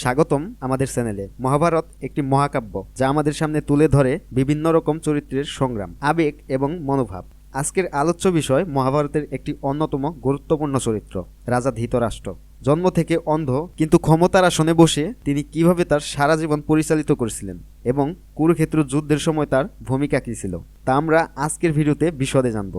স্বাগতম আমাদের চ্যানেলে। মহাভারত একটি মহাকাব্য যা আমাদের সামনে তুলে ধরে বিভিন্ন রকম চরিত্রের সংগ্রাম, আবেগ এবং মনোভাব। আজকের আলোচ্য বিষয় মহাভারতের একটি অন্যতম গুরুত্বপূর্ণ চরিত্র, রাজা ধৃতরাষ্ট্র। জন্ম থেকে অন্ধ, কিন্তু ক্ষমতার আসনে বসে তিনি কীভাবে তার সারা জীবন পরিচালিত করেছিলেন এবং কুরুক্ষেত্র যুদ্ধের সময় তার ভূমিকা কী ছিল, তা আমরা আজকের ভিডিওতে বিশদে জানব।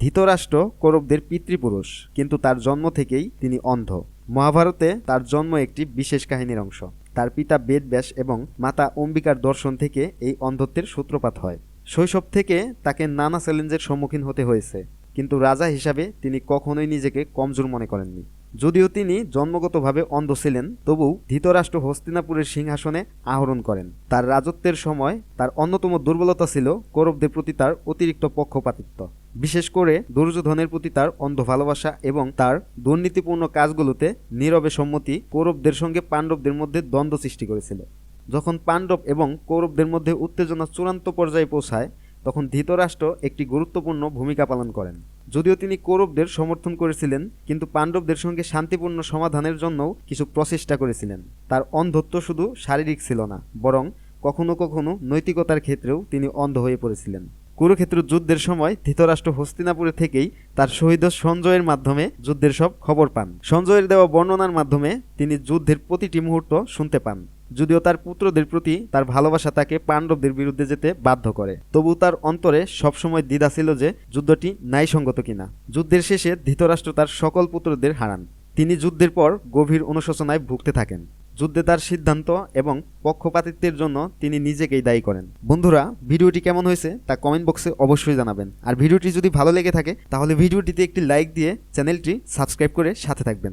ধৃতরাষ্ট্র কৌরবদের পিতৃপুরুষ, কিন্তু তার জন্ম থেকেই তিনি অন্ধ। মহাভারতে তার জন্ম একটি বিশেষ কাহিনীর অংশ। তার পিতা বেদব্যাস এবং মাতা অম্বিকার দর্শন থেকে এই অন্ধত্বের সূত্রপাত হয়। শৈশব থেকে তাকে নানা চ্যালেঞ্জের সম্মুখীন হতে হয়েছে, কিন্তু রাজা হিসাবে তিনি কখনোই নিজেকে কমজোর মনে করেননি। যদিও তিনি জন্মগতভাবে অন্ধ ছিলেন তবু ধৃতরাষ্ট্র হস্তিনাপুরের সিংহাসনে আহরণ করেন। তার রাজত্বের সময় তার অন্যতম দুর্বলতা ছিল কৌরবদের প্রতি তার অতিরিক্ত পক্ষপাতিত্ব। বিশেষ করে দুর্যোধনের প্রতি তার অন্ধ ভালোবাসা এবং তার দুর্নীতিপূর্ণ কাজগুলোতে নীরবে সম্মতি কৌরবদের সঙ্গে পাণ্ডবদের মধ্যে দ্বন্দ্ব সৃষ্টি করেছিল। যখন পাণ্ডব এবং কৌরবদের মধ্যে উত্তেজনা চূড়ান্ত পর্যায়ে পৌঁছায়, তখন ধৃতরাষ্ট্র একটি গুরুত্বপূর্ণ ভূমিকা পালন করেন। যদিও তিনি কৌরবদের সমর্থন করেছিলেন, কিন্তু পাণ্ডবদের সঙ্গে শান্তিপূর্ণ সমাধানের জন্যও কিছু প্রচেষ্টা করেছিলেন। তার অন্ধত্ব শুধু শারীরিক ছিল না, বরং কখনো কখনো নৈতিকতার ক্ষেত্রেও তিনি অন্ধ হয়ে পড়েছিলেন। কুরুক্ষেত্র যুদ্ধের সময় ধৃতরাষ্ট্র হস্তিনাপুরে থেকেই তার শহীদ সঞ্জয়ের মাধ্যমে যুদ্ধের সব খবর পান। সঞ্জয়ের দেওয়া বর্ণনার মাধ্যমে তিনি যুদ্ধের প্রতিটি মুহূর্ত শুনতে পান, যদিও তার পুত্রদের প্রতি তার ভালোবাসা তাকে পাণ্ডবদের বিরুদ্ধে যেতে বাধ্য করে। তবু তার অন্তরে সবসময় দ্বিধা ছিল যে যুদ্ধটি ন্যায়সঙ্গত কিনা। যুদ্ধের শেষে ধৃতরাষ্ট্র তার সকল পুত্রদের হারান। তিনি যুদ্ধের পর গভীর অনুশোচনায় ভুগতে থাকেন। যুদ্ধে তার সিদ্ধান্ত এবং পক্ষপাতিত্বের জন্য তিনি নিজেকেই দায়ী করেন। বন্ধুরা, ভিডিওটি কেমন হয়েছে তা কমেন্ট বক্সে অবশ্যই জানাবেন। আর ভিডিওটি যদি ভালো লেগে থাকে, তাহলে ভিডিওটিতে একটি লাইক দিয়ে চ্যানেলটি সাবস্ক্রাইব করে সাথে থাকবেন।